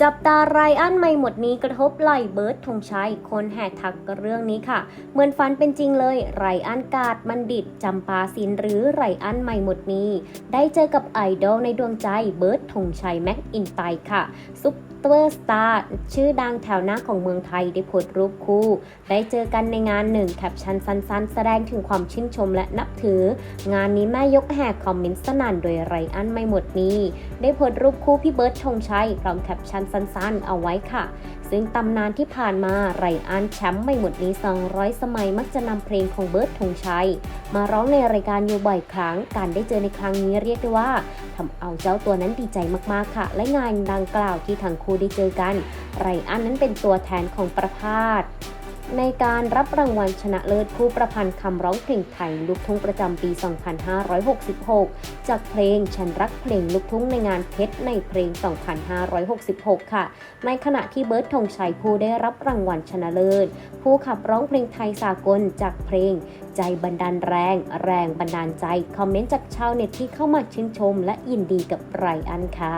จับตาไรอันใหม่หมดนี้กระทบไหลเบิร์ดธงชัย คนแห่ทักกับเรื่องนี้ค่ะ เหมือนฝันเป็นจริงเลย ไรอันกาดบัณฑิตจำปาสินหรือไรอันใหม่หมดนี้ ได้เจอกับไอดอลในดวงใจเบิร์ดธงชัยแม็กอินไตค่ะซุปเปอร์สตาร์ชื่อดังแถวหน้าของเมืองไทยได้โพสรูปคู่ ได้เจอกันในงานหนึ่งแคปชั่นสั้นๆ แสดงถึงความชื่นชมและนับถือ งานนี้แม่ยกแหกคอมเมนต์สนั่นโดยไรอันไม่หมดนี้ ได้โพสรูปคู่พี่เบิร์ดธงชัยพร้อมแคปชั่นสั้นๆ เอาไว้ค่ะ ซึ่งตำนานที่ผ่านมาไรอันแชมป์ไม่หมดนี้200 สมัยมักจะนำเพลงของเบิร์ดธงชัย มาร้องในรายการอยู่บ่อยครั้ง การได้เจอในครั้งนี้เรียกได้ว่าทำเอาเจ้าตัวนั้นดีใจมากๆค่ะ และงานดังกล่าวที่ทั้งคู่ได้เจอกัน ไรอันนั้นเป็นตัวแทนของประพาส ในการรับรางวัลชนะเลิศผู้ประพันธ์คำร้องเพลงไทยลูกทุ่งประจำปี 2566 จากเพลงฉันรักเพลงลูกทุ่งในงานเพชรในเพลง 2566 ค่ะ ในขณะที่เบิร์ดธงชัยผู้ได้รับรางวัลชนะเลิศ ผู้ขับร้องเพลงไทยสากลจากเพลง ใจบันดาลแรง แรงบันดาลใจ คอมเมนต์จากชาวเน็ตที่เข้ามาชื่นชม และยินดีกับไรอันค่ะ